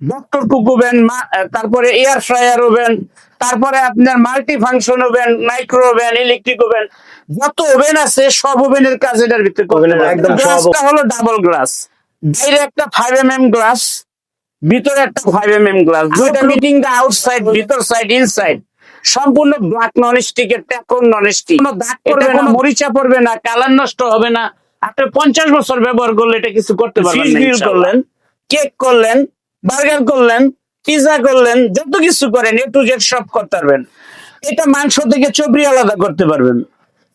Doctor cook oven তারপরে air fryer oven তারপরে আপনার multi function oven micro oven electric oven যত oven আছে সব ওভেনের কাজ এটার ভিতরে গ্লাসটা হলো ডাবল গ্লাস বাইরে একটা ফাইভ এম এম গ্লাস ভিতরে একটা ফাইভ এম এম গ্লাস দুইটা মিটিং দা আউটসাইড ভিতর সাইড ইনসাইড সম্পূর্ণ ব্ল্যাক নন স্টিকের ট্যাকন নন স্টিক কোনো দাগ পড়বে না মরিচা পড়বে না কালার নষ্ট হবে না। আপনি পঞ্চাশ বছর ব্যবহার করলে এটা কিছু করতে পারবেন। করলেন, কেক করলেন বার্গার করলেন পিজা করলেন যত কিছু করেন এ টু জেড সব করতে পারবেন। এটা মাংস থেকে চবরি আলাদা করতে পারবেন।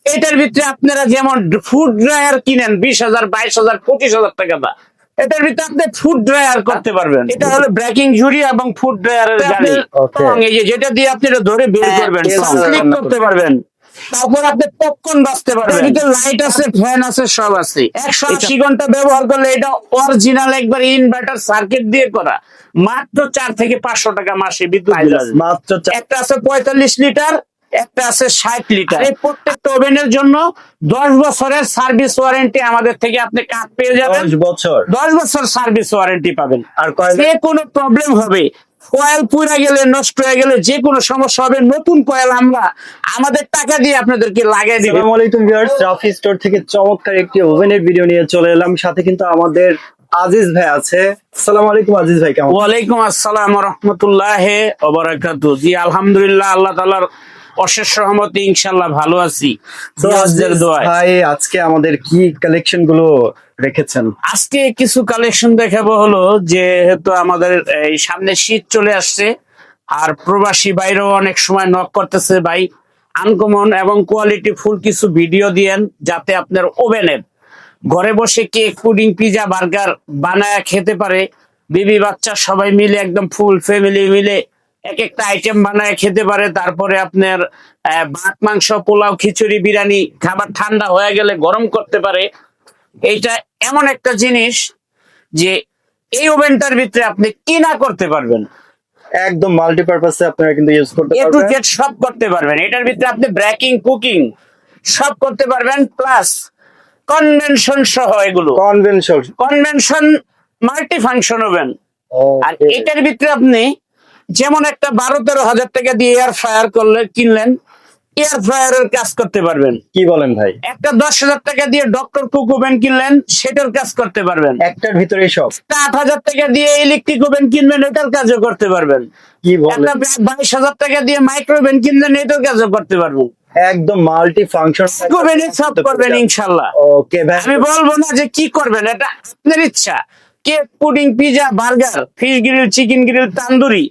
এটার ভিতরে আপনারা যেমন ফুড ড্রায়ার কিনেন বিশ হাজার বাইশ হাজার পঁচিশ হাজার টাকা দা এটার ভিতরে আপনি ফুড ড্রায়ার করতে পারবেন। এটা হলো ব্রেকিং ঝুড়ি এবং ফুড ড্রায়ারের গাড়ি। এই যে যেটা দিয়ে আপনি এটা ধরে বের হ্যাঁ, করবেন ক্লিক করতে পারবেন। তারপর আপনি পপকর্ন বাঁচতে পারবেন। লাইট আছে ফ্যান আছে সব আছে। একশো আশি ঘণ্টা ব্যবহার করলে এটা অরিজিনাল একবার ইনভার্টার সার্কিট দিয়ে করা। মাত্র চার থেকে পাঁচশো টাকা মাসে বিদ্যুৎ মাত্র একটা আছে পঁয়তাল্লিশ লিটার একটা আছে ষাট লিটার। এই প্রত্যেকটা ওভেনের জন্য দশ বছরের সার্ভিস ওয়ারেন্টি আমাদের থেকে আপনি কাজ পেয়ে যাবেন। দশ বছর। দশ বছর সার্ভিস ওয়ারেন্টি পাবেন। আর যে কোনো প্রবলেম হবে কয়েল পুড়ে গেলে নষ্ট হয়ে গেলে যে কোনো সমস্যা হবে নতুন কয়েল আমরা আমাদের টাকা দিয়ে আপনাদেরকে লাগাই দিব। আসসালামু আলাইকুম ভিউয়ার্স রাফি স্টোর থেকে চমৎকার একটি ওভেনের ভিডিও নিয়ে চলে এলাম। সাথে কিন্তু আমাদের আজিজ ভাই আছে। আসসালামু আলাইকুম আজিজ ভাই কেমন ওয়া আলাইকুম আসসালাম ওয়া রাহমাতুল্লাহি ওয়া বারাকাতুহু। জি আলহামদুলিল্লাহ আল্লাহ তালার অশেষ রহমতে ইনশাল্লাহ ভালো আছি। ভাই আজকে আমাদের কি কালেকশনগুলো রেখেছেন? আজকে কিছু কালেকশন দেখাবো হলো যেহেতু আমাদের এই সামনে শীত চলে আসছে আর প্রবাসী বাইরেও অনেক সময় নক করতেছে ভাই। আনকমন এবং কোয়ালিটি ফুল কিছু ভিডিও দিয়েন যাতে আপনার ওভেনের ঘরে বসে কেক পুডিং পিজা বার্গার বানায় খেতে পারে। বিবি বাচ্চা সবাই মিলে একদম ফুল ফ্যামিলি মিলে এক একটা আইটেম বানায় খেতে পারে তারপরে আপনার ভাত মাংস পোলাও খিচুড়ি বিরিয়ানি খাবার ঠান্ডা হয়ে গেলে গরম করতে পারে। এইটা এমন একটা জিনিস যে এই ওভেনটার ভিতরে আপনি কি না করতে পারবেন। একদম মাল্টিপারপাসে আপনারা কিন্তু ইউজ করতে এ টু পারবেন। জেড সব করতে পারবেন। এটার ভিতরে আপনি ব্রেকিং কুকিং সব করতে পারবেন প্লাস কনভেনশন সহ এগুলো। Convention. Convention multi function oven আর এটার ভিতরে আপনি যেমন একটা বারো তেরো হাজার টাকা দিয়ে এয়ার ফ্রায়ার করলে কিনলেন এয়ার ফ্রায়ারের কাজ করতে পারবেন। কি বলেন ভাই? একটা দশ হাজার টাকা দিয়ে ডক্টর কুক ওভেন কিনলেন সেটার কাজ করতে পারবেন। একটার ভিতরে সব। আট হাজার টাকা দিয়ে ইলেকট্রিক ওভেন কিনবেন এটার কাজও করতে পারবেন। কি বলেন? একটা বাইশ হাজার টাকা দিয়ে মাইক্রো ওভেন কিনলেন এটার কাজও করতে পারবেন। একদম মাল্টি ফাংশন করবেন সব করবেন ইনশাল্লাহ। ওকে ভাই। আমি বলব না যে কি করবেন এটা আপনার ইচ্ছা। Cake pudding pizza burger fish grill chicken grill tandoori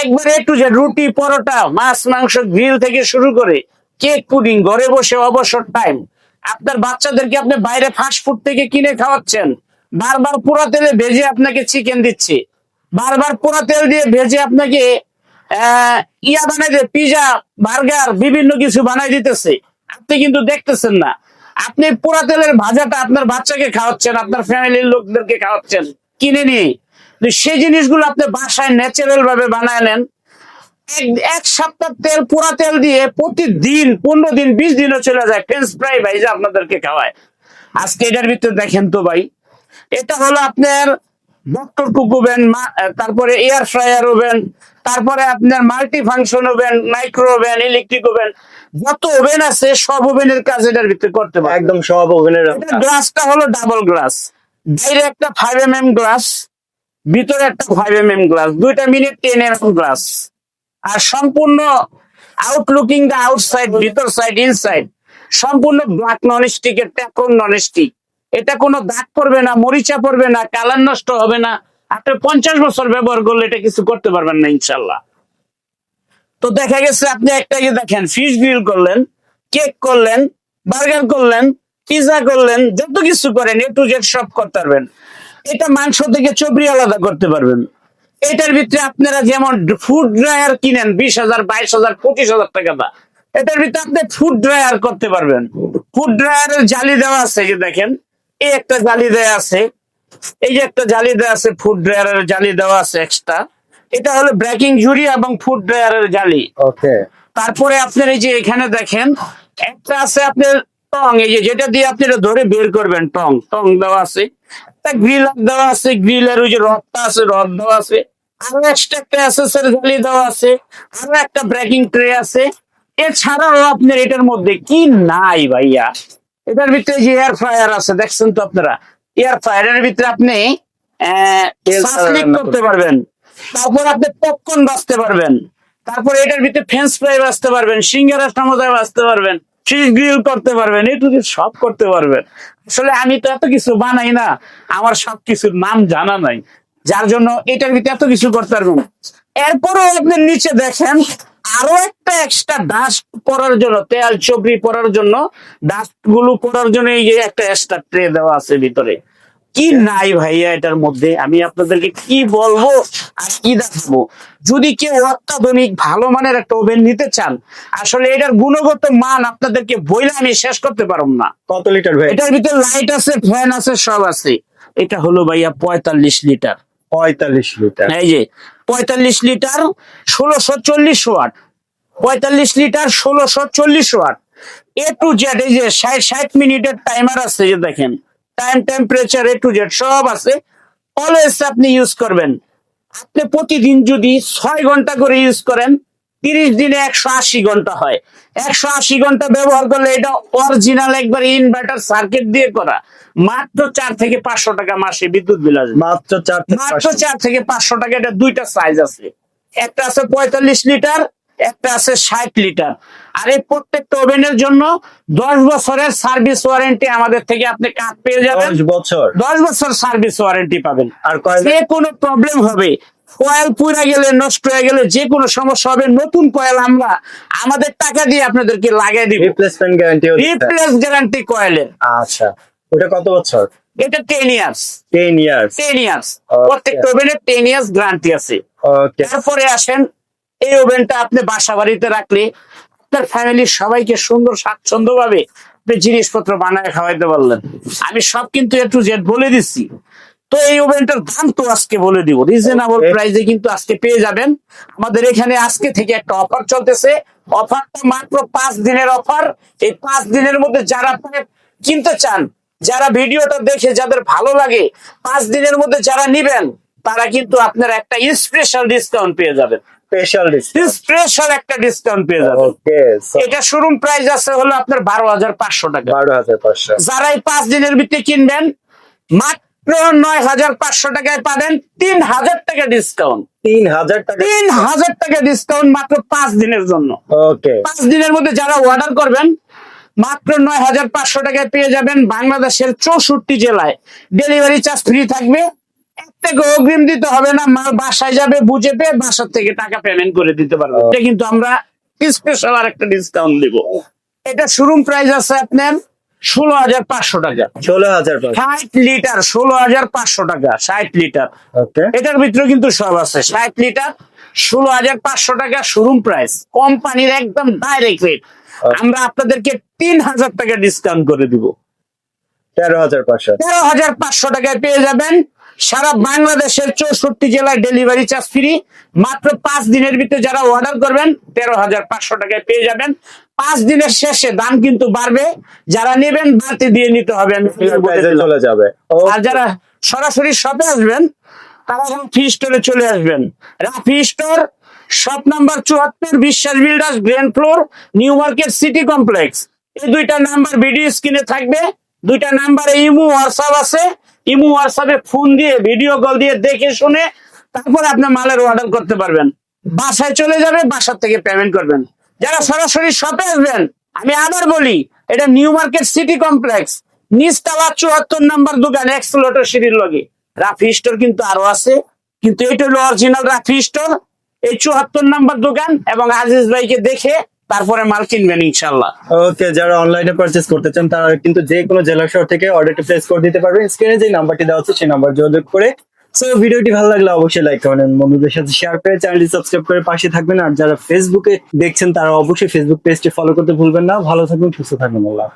একবারে একটু যে রুটি, পরোটা, মাছ, মাংস গ্রিল থেকে শুরু করে কেক পুডিং ঘরে বসে অবসর টাইম আপনার বাচ্চাদেরকে আপনি বাইরে ফাস্ট ফুড থেকে কিনে খাওয়াচ্ছেন। বারবার পোড়া তেলে ভেজে আপনাকে চিকেন দিচ্ছে। বারবার পোড়া তেল দিয়ে ভেজে আপনাকে ইয়া বানাই দিয়ে পিজা বার্গার বিভিন্ন কিছু বানাই দিতেছে। আপনি কিন্তু দেখতেছেন না। আপনি পোড়া তেলের ভাজাটা আপনার বাচ্চাকে খাওয়াচ্ছেন, আপনার ফ্যামিলির লোকদেরকে খাওয়াচ্ছেন। কিনে নিয়ে। সেই জিনিসগুলো আপনি বাসায় ন্যাচারাল ভাবে বানায় নেন এক- সপ্তাহ তেল পোড়া তেল দিয়ে প্রতিদিন পনেরো দিন বিশ দিনও চলে যায় ফ্রেঞ্চ ফ্রাই ভাই যে আপনাদেরকে খাওয়ায়। আজকে এটার ভিতরে দেখেন তো ভাই এটা হলো আপনার ডক্টর কুক ওভেন তারপরে এয়ার ফ্রায়ার ওভেন তারপরে আপনার multi function oven micro oven electric oven যত ওভেন আছে সব ওভেনের কাজ এটার ভিতরে করতে পারে একদম সব ওভেনের গ্লাসটা হলো ডাবল গ্লাস বাইরে একটা ফাইভ এম এম গ্লাস ভিতরে একটা ফাইভ এম এম গ্লাস দুইটা minute ten M M glass আর সম্পূর্ণ আউটলুকিং দা আউটসাইড ভিতর সাইড ইনসাইড সম্পূর্ণ ব্ল্যাক নন স্টিকের ট্যাকন নন স্টিক এটা কোনো দাগ পড়বে না, মরিচা পড়বে না কালার নষ্ট হবে না। আপনি পঞ্চাশ বছর ব্যবহার করলে এটা কিছু করতে পারবেন না, ইনশাল্লাহ। তো দেখা গেছে, আপনি একটা ইয়ে দেখেন ফিশ গ্রিল করলেন কেক করলেন বার্গার করলেন পিজা করলেন, যত কিছু করেন এ টু জেড সব করতে পারবেন। এটা মাংস থেকে চবরি আলাদা করতে পারবেন। এটার ভিতরে আপনারা যেমন ফুড ড্রায়ার কিনেন বিশ হাজার বাইশ হাজার পঁচিশ হাজার টাকা দা। এটার ভিতরে আপনি ফুড ড্রায়ার করতে পারবেন। ফুড ড্রায়ারের জালি দেওয়া আছে যে দেখেন। এই একটা জালি দেওয়া আছে। এই যে একটা জালি দেওয়া আছে ফুড ড্রায়ারের জালি দেওয়া আছে এক্সট্রা এটা হলো ব্রেকিং ঝুড়ি এবং ফুড ড্রায়ারের জালি। ওকে। তারপরে আপনার এই যে এখানে দেখেন একটা আছে আপনার টং। এই যে যেটা দিয়ে আপনি ধরে বের করবেন টং টং দেওয়া আছে। একটা গ্রিল দেওয়া আছে গ্রিলের ওই যে রডটা আছে রড দেওয়া আছে আরও একটা অ্যাসেসরি ঝালি দেওয়া আছে আরও একটা ব্রেকিং ট্রে আছে। এছাড়াও আপনার এটার মধ্যে কি নাই ভাইয়া? এটার ভিতরে যে এয়ার ফ্রায়ার আছে দেখছেন তো আপনারা? এয়ার ফ্রায়ারের ভিতরে আপনি করতে পারবেন। তারপর আপনি পপকর্ন বাঁচতে পারবেন। তারপর এটার ভিতরে ফ্রেঞ্চ ফ্রাই বাঁচতে পারবেন সিঙ্গারা সমোসা বাঁচতে পারবেন। গ্রিল করতে পারবেন এটু সব করতে পারবেন। আসলে আমি তো এত কিছু বানাই না, আমার সব কিছুর নাম জানা নাই। যার জন্য এটার ভিতরে এত কিছু করতে পারবেন এরপরও আপনি নিচে দেখেন, আরও একটা এক্সট্রা ডাস্ট পরার জন্য, তেল চবরি পরার জন্য ডাস্টগুলো পরার জন্য এই যে একটা এক্সট্রা ট্রে দেওয়া আছে ভিতরে। কি নাই ভাইয়া এটার মধ্যে? আমি আপনাদেরকে কি বলব আর কি দেখাবো? যদি কেউ অত্যাধুনিক ভালো মানের একটা ওভেন নিতে চান আসলে এটার গুণগত মান আপনাদেরকে বইলে আমি শেষ করতে পারব না। কত লিটার ভাই? এটার ভিতরে লাইট আছে ফ্যান আছে সব আছে। এটা হলো ভাইয়া পঁয়তাল্লিশ লিটার পঁয়তাল্লিশ লিটার এই যে পঁয়তাল্লিশ লিটার ষোলোশো চল্লিশ ওয়াট পঁয়তাল্লিশ লিটার ষোলোশো চল্লিশ ওয়াট এ টু জেড এই যে ষাট ষাট মিনিটের টাইমার আছে যে দেখেন। Time temperature A to Z সব আছে। অলওয়েজ আপনি ইউজ করবেন। আপনি প্রতিদিন যদি ছয় ঘণ্টা করে ইউজ করেন তিরিশ দিনে একশো আশি ঘণ্টা হয়। একশো আশি ঘণ্টা ব্যবহার করলে এটা অরিজিনাল একবার ইনভার্টার সার্কিট দিয়ে করা। মাত্র চার থেকে পাঁচশো টাকা মাসে বিদ্যুৎ বিল আসবে। মাত্র চার মাত্র। চার থেকে পাঁচশো টাকা এটা দুইটা সাইজ আছে। একটা আছে পঁয়তাল্লিশ লিটার একটা আছে ষাট লিটার। আর এই প্রত্যেকটা ওভেনের জন্য দশ বছরের সার্ভিস ওয়ারেন্টি আমাদের থেকে আপনি কাজ পেয়ে যাবেন। দশ বছর। দশ বছর সার্ভিস ওয়ারেন্টি পাবেন। আর যে কোনো প্রবলেম হবে কয়েল পুড়ে গেলে নষ্ট হয়ে গেলে যে কোনো সমস্যা হবে নতুন কয়েল আমরা আমাদের টাকা দিয়ে আপনাদেরকে লাগিয়ে দিব। রিপ্লেসমেন্ট গ্যারান্টি রিপ্লেস গ্যারান্টি কয়েলের। আচ্ছা। ওটা কত বছর? এটা ten years ten years ten years Okay. প্রত্যেকটা ওভেনের টেন ইয়ার্স গ্যারান্টি আছে। ওকে তারপরে আসেন এই ওভেনটা আপনি বাসা বাড়িতে রাখলে আপনার ফ্যামিলির সবাইকে সুন্দর স্বাচ্ছন্দ্য ভাবে আপনি জিনিসপত্র বানায় খাওয়াইতে পারলেন। আমি সব কিন্তু একটু জেড বলে দিচ্ছি। তো এই ওভেনটার দাম তো আজকে বলে দিব। রিজনেবল প্রাইসে কিন্তু আজকে পেয়ে যাবেন। আমাদের এখানে আজকে থেকে একটা অফার চলতেছে। অফারটা মাত্র পাঁচ দিনের অফার এই পাঁচ দিনের মধ্যে যারা কিনতে চান যারা ভিডিওটা দেখে যাদের ভালো লাগে পাঁচ দিনের মধ্যে যারা নিবেন তারা কিন্তু আপনার একটা স্পেশাল ডিসকাউন্ট পেয়ে যাবেন। স্পেশাল একটা ডিসকাউন্ট পেয়ে যাবেন। এটা শোরুম প্রাইস আছে হলো আপনার বারো হাজার পাঁচশো টাকা। বারো হাজার পাঁচশো। যারা এই পাঁচ দিনের ভিতরে কিনবেন মাত্র নয় হাজার পাঁচশো টাকায় পাবেন তিন হাজার টাকা ডিসকাউন্ট তিন হাজার টাকা তিন হাজার টাকা ডিসকাউন্ট মাত্র পাঁচ দিনের জন্য। ওকে পাঁচ দিনের মধ্যে যারা অর্ডার করবেন মাত্র নয় হাজার পাঁচশো টাকায় পেয়ে যাবেন বাংলাদেশের চৌষট্টি জেলায়। ডেলিভারি চার্জ ফ্রি থাকবে। থেকে অগ্রিম দিতে হবে না মাল বাসায় যাবে বুঝে পেয়ে বাসার থেকে টাকা পেমেন্ট করে দিতে পারবে। এটা কিন্তু আমরা স্পেশাল আর একটা ডিসকাউন্ট দিব। এটা শোরুম প্রাইস আছে আপনার ষোলো হাজার পাঁচশো টাকা। ষোলো হাজার ষাট লিটার ষোলো হাজার পাঁচশো টাকা ষাট লিটার এটার ভিতরে কিন্তু সব আছে। ষাট লিটার ষোলো হাজার পাঁচশো টাকা শোরুম প্রাইস কোম্পানির একদম ডাইরেক্ট রেট আমরা আপনাদেরকে তিন হাজার টাকা ডিসকাউন্ট করে দিব। তেরো হাজার পাঁচশো। তেরো হাজার পাঁচশো টাকায় পেয়ে যাবেন সারা বাংলাদেশের চৌষট্টি জেলায় ডেলিভারি চার্জ ফ্রি মাত্র পাঁচ দিনের ভিতরে যারা অর্ডার করবেন তেরো হাজার পাঁচশো টাকায় পেয়ে যাবেন। পাঁচ দিনের শেষে দাম কিন্তু বাড়বে। যারা নেবেন বাড়তি দিয়ে নিতে হবে। চলে যাবে। আর যারা সরাসরি শপে আসবেন তারা রাফি স্টোরে চলে আসবেন। রাফি স্টোর শপ নাম্বার চুয়াত্তর Biswas builders grand floor new market city complex এই দুইটা নাম্বার ভিডিও স্ক্রিনে থাকবে। দুইটা নাম্বারে ইমো হোয়াটসঅ্যাপ আছে। ইমো হোয়াটসঅ্যাপে ফোন দিয়ে, ভিডিও কল দিয়ে দেখে শুনে তারপরে আপনার মালের অর্ডার করতে পারবেন। বাসায় চলে যাবে, বাসার থেকে পেমেন্ট করবেন। যারা সরাসরি শপে আসবেন, আমি আবার বলি, এটা নিউ মার্কেট সিটি কমপ্লেক্স নিচতলা চুয়াত্তর নাম্বার দোকান এক্সলোটার সিটির লগে। রাফি স্টোর কিন্তু আরও আছে, কিন্তু এটা হলো অরিজিনাল রাফি স্টোর এই চুয়াত্তর নাম্বার দোকান এবং আজিজ ভাইকে দেখে তারপরে মাল কিনবেন ইনশাল্লাহ ওকে যারা অনলাইনে পারচেস করতে চান, তারা কিন্তু যে কোনো জেলা শহর থেকে অর্ডারটি প্লেস করে দিতে পারবেন। স্ক্রিনে যে নাম্বারটি দেওয়া আছে, সেই নাম্বার যোগাযোগ করে। সো ভিডিওটি ভালো লাগলে অবশ্যই লাইক করবেন বন্ধুদের সাথে শেয়ার করে চ্যানেলটি সাবস্ক্রাইব করে পাশে থাকবেন। আর যারা ফেসবুকে দেখছেন, তারা অবশ্যই ফেসবুক পেজটি ফলো করতে ভুলবেন না। ভালো থাকবেন, সুস্থ থাকবেন, আল্লাহ।